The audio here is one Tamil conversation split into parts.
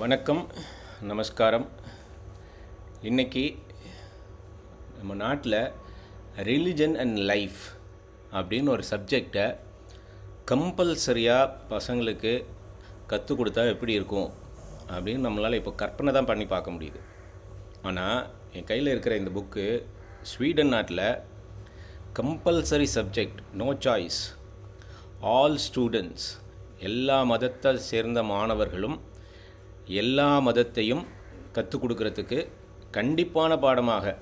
வணக்கம் நமஸ்காரம். இன்னைக்கு நம்ம நாட்டில் ரிலிஜன் அண்ட் லைஃப் அப்படின்னு ஒரு சப்ஜெக்டை கம்பல்சரியாக பசங்களுக்கு கற்றுக் கொடுத்தா எப்படி இருக்கும் அப்படின்னு நம்மளால் இப்போ கற்பனை தான் பண்ணி பார்க்க முடியுது. ஆனால் என் கையில் இருக்கிற இந்த புக்கு ஸ்வீடன் நாட்டில் compulsory subject no choice all students எல்லா மதத்தை சேர்ந்த மாணவர்களும் எல்லா மதத்தையும் கற்றுக் கொடுக்கறதுக்கு கண்டிப்பான பாடமாக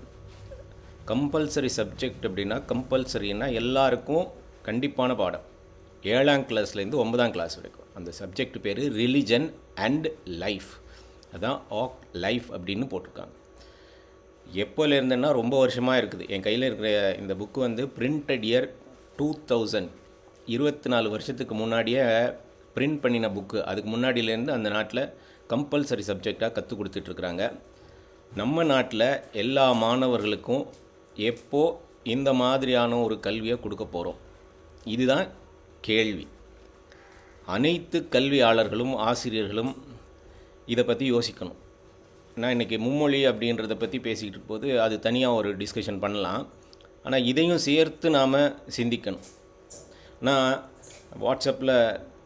கம்பல்சரி சப்ஜெக்ட் அப்படின்னா கம்பல்சரின்னா எல்லாருக்கும் கண்டிப்பான பாடம். ஏழாம் கிளாஸ்லேருந்து ஒன்பதாம் கிளாஸ் வரைக்கும். அந்த சப்ஜெக்ட் பேர் ரிலிஜன் அண்ட் லைஃப் அதான் ஆக் லைஃப் அப்படின்னு போட்டிருக்காங்க. எப்போல இருந்தேன்னா ரொம்ப வருஷமாக இருக்குது. என் கையில் இருக்கிற இந்த புக்கு வந்து பிரிண்டட் இயர் டூ தௌசண்ட் இருபத்தி நாலு வருஷத்துக்கு முன்னாடியே பிரிண்ட் பண்ணின புக்கு அதுக்கு முன்னாடியிலேருந்து அந்த நாட்டில் கம்பல்சரி சப்ஜெக்டாக கற்றுக் கொடுத்துட்ருக்குறாங்க. நம்ம நாட்டில் எல்லா மாணவர்களுக்கும் எப்போ இந்த மாதிரியான ஒரு கல்வியை கொடுக்க போகிறோம் இதுதான் கேள்வி. அனைத்து கல்வியாளர்களும் ஆசிரியர்களும் இதை பற்றி யோசிக்கணும். நான் இன்றைக்கி மும்மொழி அப்படின்றத பற்றி பேசிக்கிட்டு இருக்கும்போது அது தனியாக ஒரு டிஸ்கஷன் பண்ணலாம். ஆனால் இதையும் சேர்த்து நாம் சிந்திக்கணும். நான் வாட்ஸ்அப்பில்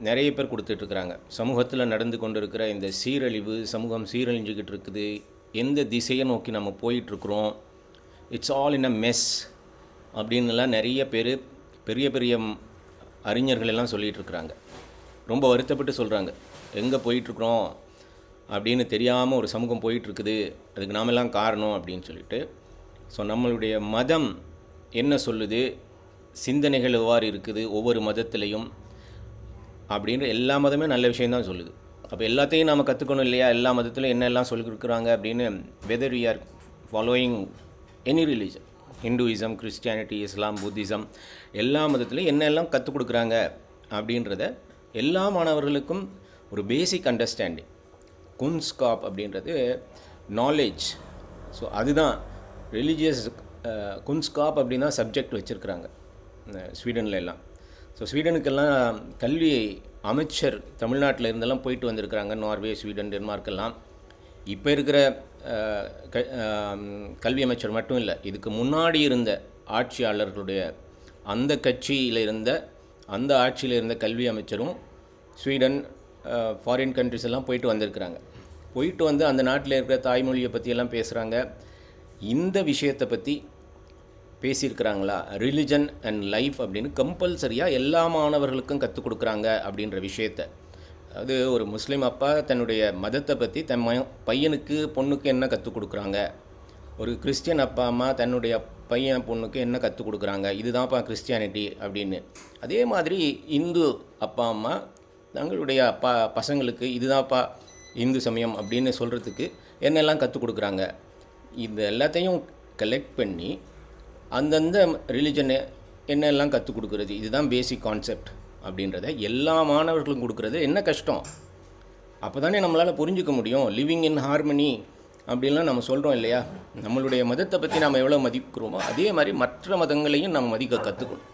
நிறைய பேர் கொடுத்துட்ருக்குறாங்க. சமூகத்தில் நடந்து கொண்டு இருக்கிற இந்த சீரழிவு சமூகம் சீரழிஞ்சுக்கிட்டு இருக்குது. எந்த திசையை நோக்கி நம்ம போயிட்டுருக்குறோம் it's all in a mess அப்படின்னுலாம் நிறைய பேர் பெரிய பெரிய அறிஞர்கள் எல்லாம் சொல்லிகிட்ருக்குறாங்க ரொம்ப வருத்தப்பட்டு சொல்கிறாங்க எங்கே போயிட்டுருக்குறோம் அப்படின்னு தெரியாமல் ஒரு சமூகம் போயிட்டுருக்குது அதுக்கு நாமெல்லாம் காரணம் அப்படின்னு சொல்லிட்டு. ஸோ நம்மளுடைய மதம் என்ன சொல்லுது? சிந்தனைகள் எவ்வாறு இருக்குது? ஒவ்வொரு மதத்திலையும் அப்படின்ற எல்லா மதமே நல்ல விஷயம்தான் சொல்லுது. அப்போ எல்லாத்தையும் நாம் கற்றுக்கணும் இல்லையா? எல்லா மதத்திலும் என்னெல்லாம் சொல்லி கொடுக்குறாங்க அப்படின்னு whether we are following any religion Hinduism Christianity Islam Buddhism எல்லா மதத்துலையும் என்னெல்லாம் கற்றுக் கொடுக்குறாங்க அப்படின்றத எல்லா மாணவர்களுக்கும் ஒரு பேசிக் அண்டர்ஸ்டாண்டிங் குன்ஸ்காப் அப்படின்றது நாலேஜ் ஸோ அதுதான் ரிலீஜியஸ் குன்ஸ்காப் அப்படின்னா சப்ஜெக்ட் வச்சுருக்குறாங்க. ஸ்வீடனில் எல்லாம். ஸோ ஸ்வீடனுக்கெல்லாம் கல்வி அமைச்சர் தமிழ்நாட்டில் இருந்தெல்லாம் போயிட்டு வந்திருக்கிறாங்க. நார்வே ஸ்வீடன் டென்மார்க் எல்லாம் இப்போ இருக்கிற க கல்வி அமைச்சர் மட்டும் இல்லை இதுக்கு முன்னாடி இருந்த ஆட்சியாளர்களுடைய அந்த கட்சியில் இருந்த அந்த ஆட்சியில் இருந்த கல்வி அமைச்சரும் ஸ்வீடன் ஃபாரின் கண்ட்ரிஸ் எல்லாம் போயிட்டு வந்திருக்கிறாங்க. போயிட்டு வந்து அந்த நாட்டில் இருக்கிற தாய்மொழியை பற்றியெல்லாம் பேசுகிறாங்க இந்த விஷயத்தை பற்றி பேசியிருக்கிறாங்களா? ரிலிஜன் அண்ட் லைஃப் அப்படின்னு கம்பல்சரியாக எல்லா மாணவர்களுக்கும் கற்றுக் கொடுக்குறாங்க அப்படின்ற விஷயத்த. அது ஒரு முஸ்லீம் அப்பா தன்னுடைய மதத்தை பற்றி தன் பையனுக்கு பொண்ணுக்கு என்ன கற்றுக் கொடுக்குறாங்க? ஒரு கிறிஸ்டியன் அப்பா அம்மா தன்னுடைய பையன் பொண்ணுக்கு என்ன கற்றுக் கொடுக்குறாங்க? இதுதான்ப்பா கிறிஸ்டியானிட்டி அப்படின்னு. அதே மாதிரி இந்து அப்பா அம்மா தங்களுடைய அப்பா பசங்களுக்கு இதுதான்ப்பா இந்து சமயம் அப்படின்னு சொல்கிறதுக்கு என்னெல்லாம் கற்றுக் கொடுக்குறாங்க? இது எல்லாத்தையும் கலெக்ட் பண்ணி அந்தந்த ரிலிஜனை என்னெல்லாம் கற்றுக் கொடுக்குறது இதுதான் பேசிக் கான்செப்ட் அப்படின்றத எல்லா மாணவர்களும் கொடுக்குறது என்ன கஷ்டம்? அப்போ தானே நம்மளால் புரிஞ்சுக்க முடியும். லிவிங் இன் ஹார்மனி அப்படின்லாம் நம்ம சொல்கிறோம் இல்லையா? நம்மளுடைய மதத்தை பற்றி நாம் எவ்வளோ மதிக்கிறோமோ அதே மாதிரி மற்ற மதங்களையும் நம்ம மதிக்க கற்றுக்கணும்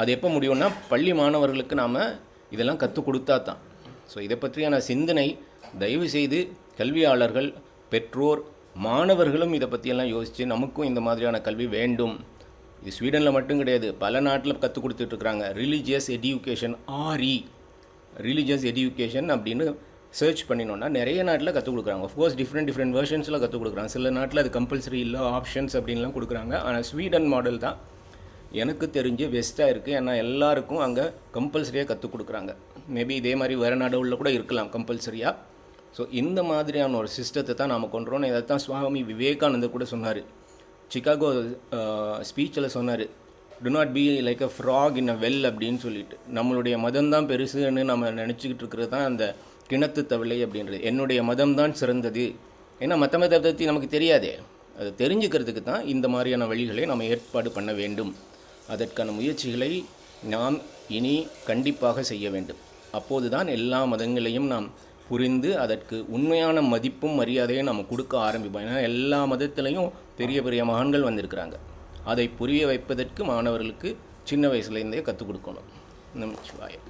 அது எப்போ முடியும்னா பள்ளி மாணவர்களுக்கு நாம் இதெல்லாம் கற்றுக் கொடுத்தா தான். ஸோ இதை பற்றியான சிந்தனை தயவு செய்து கல்வியாளர்கள் பெற்றோர் மாணவர்களும் இதை பற்றியெல்லாம் யோசித்து நமக்கும் இந்த மாதிரியான கல்வி வேண்டும். இது ஸ்வீடனில் மட்டும் கிடையாது. பல நாட்டில் கற்றுக் கொடுத்துட்ருக்குறாங்க. Religious education R E religious education அப்படின்னு சர்ச் பண்ணினோன்னா நிறைய நாட்டில் கற்றுக் கொடுக்குறாங்க. கோர்ஸ் டிஃப்ரெண்ட் டிஃப்ரெண்ட் வேர்ஷன்ஸில் கற்றுக் கொடுக்குறாங்க. சில நாட்டில் அது கம்பல்சரி இல்லை ஆப்ஷன்ஸ் அப்படின்லாம் கொடுக்குறாங்க. ஆனால் ஸ்வீடன் மாடல் தான் எனக்கு தெரிஞ்சு பெஸ்ட்டாக இருக்குது ஏன்னா எல்லாருக்கும் அங்கே கம்பல்சரியாக கற்றுக் கொடுக்குறாங்க. மேபி இதே மாதிரி வேறு நாடுகளில் கூட இருக்கலாம் கம்பல்சரியாக ஸோ இந்த மாதிரியான ஒரு சிஸ்டத்தை தான் நாம் கொண்டுறோம் இதை தான் சுவாமி விவேகானந்தர் கூட சொன்னார். சிக்காகோ ஸ்பீச்சில் சொன்னார். To not be like a frog in a well அப்படின்னு சொல்லிட்டு. நம்மளுடைய மதம் தான் பெருசுன்னு நம்ம நினச்சிக்கிட்டு இருக்கிறது தான் அந்த கிணத்து தவிளை அப்படின்றது. என்னுடைய மதம் தான் சிறந்தது. ஏன்னா மற்ற மதத்தை பற்றி நமக்கு தெரியாதே. அதை தெரிஞ்சுக்கிறதுக்கு தான் இந்த மாதிரியான வழிகளை நம்ம ஏற்பாடு பண்ண வேண்டும். அதற்கான முயற்சிகளை நாம் இனி கண்டிப்பாக செய்ய வேண்டும். அப்போது தான் எல்லா மதங்களையும் நாம் புரிந்து அதற்கு உண்மையான மதிப்பும் மரியாதையும் நம்ம கொடுக்க ஆரம்பிப்போம். ஏன்னா எல்லா மதத்திலையும் பெரிய பெரிய மகான்கள் வந்திருக்கிறாங்க. அதை புரிய வைப்பதற்கு மாணவர்களுக்கு சின்ன வயசுலேருந்தே கற்றுக் கொடுக்கணும். நமச்சிவாயம்.